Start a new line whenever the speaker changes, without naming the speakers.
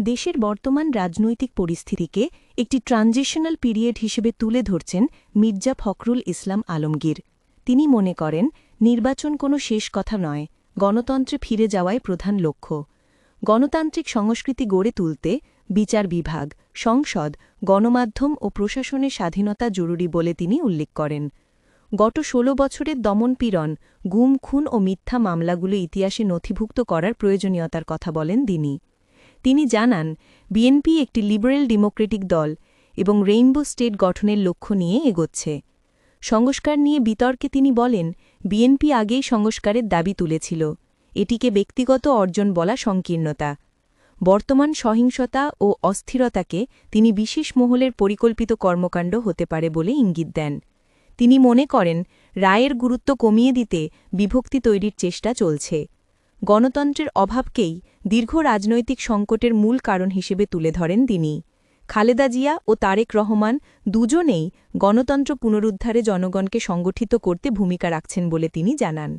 দেশের বর্তমান রাজনৈতিক পরিস্থিতিকে একটি ট্রানজিশনাল পিরিয়ড হিসেবে তুলে ধরছেন মির্জা ফখরুল ইসলাম আলমগীর। তিনি মনে করেন, নির্বাচন কোনো শেষ কথা নয়, গণতন্ত্রে ফিরে যাওয়াই প্রধান লক্ষ্য। গণতান্ত্রিক সংস্কৃতি গড়ে তুলতে বিচার বিভাগ, সংসদ, গণমাধ্যম ও প্রশাসনের স্বাধীনতা জরুরি বলে তিনি উল্লেখ করেন। গত ১৬ বছরের দমনপীড়ন গুম, খুন ও মিথ্যা মামলাগুলো ইতিহাসে নথিভুক্ত করার প্রয়োজনীয়তার কথা বলেন তিনি। তিনি জানান, বিএনপি একটি লিবারেল ডেমোক্রেটিক দল এবং রেইনবো স্টেট গঠনের লক্ষ্য নিয়ে এগোচ্ছে। সংস্কার নিয়ে বিতর্কে তিনি বলেন, বিএনপি আগেই সংস্কারের দাবি তুলেছিল। এটিকে ব্যক্তিগত অর্জন বলা সংকীর্ণতা। বর্তমান সহিংসতা ও অস্থিরতাকে তিনি বিশেষ মহলের পরিকল্পিত কর্মকাণ্ড হতে পারে বলে ইঙ্গিত দেন। তিনি মনে করেন, রায়ের গুরুত্ব কমিয়ে দিতে বিভক্তি তৈরির চেষ্টা চলছে। গণতন্ত্রের অভাবকেই দীর্ঘ রাজনৈতিক সংকটের মূল কারণ হিসেবে তুলে ধরেন তিনি। খালেদা জিয়া ও তারেক রহমান দুজনেই গণতন্ত্র পুনরুদ্ধারে জনগণকে সংগঠিত করতে ভূমিকা রাখছেন বলে তিনি জানান।